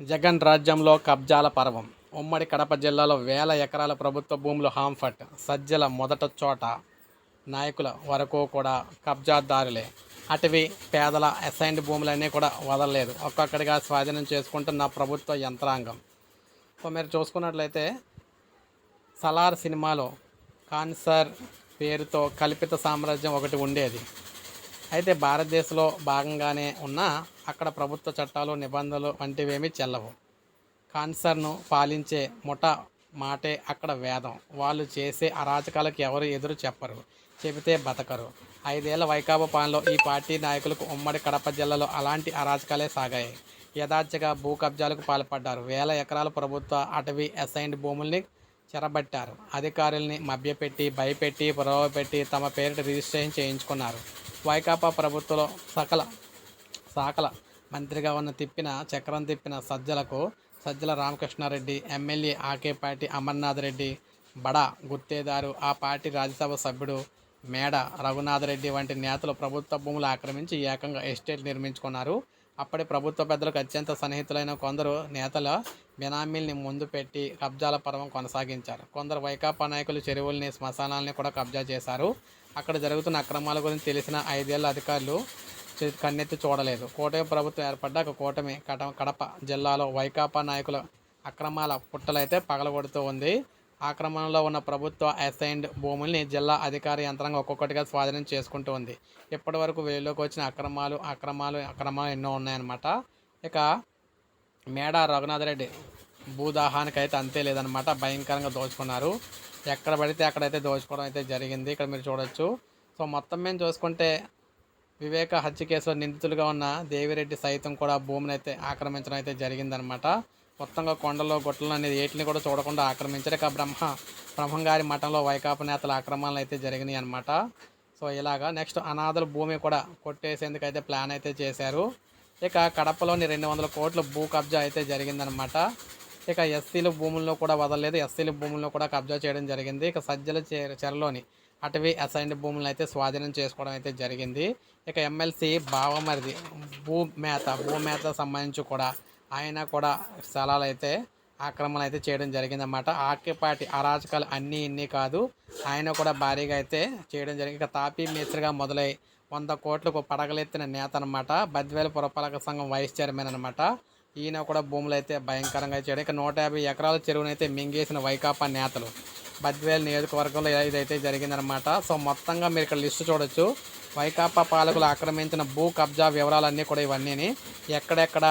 జగన్ రాజ్యంలో కబ్జాల పర్వం. ఉమ్మడి కడప జిల్లాలో వేల ఎకరాల ప్రభుత్వ భూములు హాంఫట్. సజ్జల మొదట చోట నాయకుల వరకు కూడా కబ్జాదారులే. అటవీ పేదల అసైన్డ్ భూములన్నీ కూడా వదలలేదు. ఒక్కొక్కడిగా స్వాధీనం చేసుకుంటున్న ప్రభుత్వ యంత్రాంగం. సో మీరు చూసుకున్నట్లయితే సలార్ సినిమాలో కాన్సర్ పేరుతో కల్పిత సామ్రాజ్యం ఒకటి ఉండేది. అయితే భారతదేశంలో భాగంగానే ఉన్న అక్కడ ప్రభుత్వ చట్టాలు నిబంధనలు వంటివేమీ చెల్లవు. కాన్సర్ను పాలించే ముఠ మాటే అక్కడ వేదం. వాళ్ళు చేసే అరాచకాలకు ఎవరు ఎదురు చెప్పరు చెబితే బతకరు. ఐదేళ్ళ వైకాపా పాలనలో ఈ పార్టీ నాయకులకు ఉమ్మడి కడప జిల్లాలో అలాంటి అరాచకాలే సాగాయి. యథార్థగా భూ కబ్జాలకు పాల్పడ్డారు. వేల ఎకరాల ప్రభుత్వ అటవీ అసైన్డ్ భూముల్ని చెరబట్టారు. అధికారుల్ని మభ్యపెట్టి భయపెట్టి పెట్టి తమ పేరిట రిజిస్ట్రేషన్ చేయించుకున్నారు. వైకాపా ప్రభుత్వంలో సకల శాఖల మంత్రిగా ఉన్న తిప్పిన చక్రం తిప్పిన సజ్జలకు సజ్జల రామకృష్ణారెడ్డి ఎమ్మెల్యే ఆకేపాటి అమర్నాథ్ రెడ్డి బడా గుత్తేదారు ఆ పార్టీ రాజ్యసభ సభ్యుడు మేడ రఘునాథ్ రెడ్డి వంటి నేతలు ప్రభుత్వ భూములు ఆక్రమించి ఏకంగా ఎస్టేట్ నిర్మించుకున్నారు. అప్పటి ప్రభుత్వ పెద్దలకు అత్యంత సన్నిహితులైన కొందరు నేతల బినామీల్ని ముందు పెట్టి కబ్జాల పర్వం కొనసాగించారు. కొందరు వైకాపా నాయకులు చెరువుల్ని శ్మశానాలని కూడా కబ్జా చేశారు. అక్కడ జరుగుతున్న అక్రమాల గురించి తెలిసిన ఐదేళ్ళ అధికారులు కన్నెత్తి చూడలేదు. కూటమి ప్రభుత్వం ఏర్పడ్డాక కూటమి కడప జిల్లాలో వైకాపా నాయకుల అక్రమాల పుట్టలైతే పగలగొడుతూ ఉంది. ఆక్రమణలో ఉన్న ప్రభుత్వ అసైన్డ్ భూముల్ని జిల్లా అధికార యంత్రాంగం ఒక్కొక్కటిగా స్వాధీనం చేసుకుంటూ ఉంది. ఇప్పటి వరకు వెలుగులోకి వచ్చిన అక్రమాలు అక్రమాలు అక్రమాలు ఎన్నో ఉన్నాయన్నమాట. ఇక మేడ రఘునాథరెడ్డి భూదాహానికి అయితే అంతే లేదనమాట భయంకరంగా దోచుకున్నారు. ఎక్కడ పడితే అక్కడైతే దోచుకోవడం అయితే జరిగింది. ఇక్కడ మీరు చూడొచ్చు. సో మొత్తం మేము చూసుకుంటే వివేక హత్య కేసులో నిందితులుగా ఉన్న దేవిరెడ్డి సైతం కూడా భూమిని అయితే ఆక్రమించడం అయితే జరిగిందనమాట మొత్తంగా కొండలో గుట్టలు అనేది ఏటిని కూడా చూడకుండా ఆక్రమించారు. ఇక బ్రహ్మ బ్రహ్మంగారి మఠంలో వైకాపా నేతల ఆక్రమణలు అయితే జరిగినాయి అనమాట సో ఇలాగా నెక్స్ట్ అనాథల భూమి కూడా కొట్టేసేందుకు అయితే ప్లాన్ అయితే చేశారు. ఇక కడపలోని రెండు వందల కోట్ల భూ కబ్జా అయితే జరిగిందనమాట ఇక ఎస్సీల భూముల్లో కూడా వదలలేదు. ఎస్సీల భూముల్లో కూడా కబ్జా చేయడం జరిగింది. ఇక సజ్జల చె- చెరలోని అటవీ అసైన్డ్ భూములను అయితే స్వాధీనం చేసుకోవడం అయితే జరిగింది. ఇక ఎమ్మెల్సీ బావమరిది భూ మేత భూ సంబంధించి కూడా ఆయన కూడా స్థలాలు అయితే ఆక్రమణ అయితే చేయడం జరిగిందన్నమాట. ఆక్యపాటి అరాచకాలు అన్నీ ఇన్ని కాదు. ఆయన కూడా భారీగా అయితే చేయడం జరిగింది. ఇక తాపీ మేస్త్రిగా మొదలై వంద కోట్లకు పడగలెత్తిన నేత అనమాట బద్వేల పురపాలక సంఘం వైస్ చైర్మన్ అనమాట ఈయన కూడా భూములు అయితే భయంకరంగా చేయడం. ఇక నూట యాభై ఎకరాల చెరువునైతే మింగేసిన వైకాపా నేతలు. బద్వేల్ నియోజకవర్గంలో ఇదైతే జరిగిందనమాట సో మొత్తంగా మీరు ఇక్కడ లిస్టు చూడొచ్చు. వైకాపా పాలకులు ఆక్రమించిన భూ కబ్జా వివరాలన్నీ కూడా ఇవన్నీని. ఎక్కడెక్కడ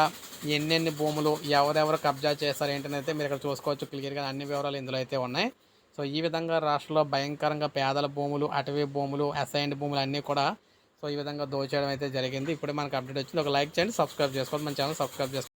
ఎన్నెన్ని భూములు ఎవరెవరు కబ్జా చేశారు ఏంటని అయితే మీరు ఇక్కడ చూసుకోవచ్చు క్లియర్గా. అన్ని వివరాలు ఇందులో అయితే ఉన్నాయి. సో ఈ విధంగా రాష్ట్రంలో భయంకరంగా పేదల భూములు అటవీ భూములు అసైన్డ్ భూములు అన్నీ కూడా సో ఈ విధంగా దోచేయడం అయితే జరిగింది. ఇప్పుడు మనకు అప్డేట్ వచ్చింది. ఒక లైక్ చేయండి సబ్స్క్రైబ్ చేసుకోండి. మన ఛానల్ సబ్స్క్రైబ్ చేసుకోండి.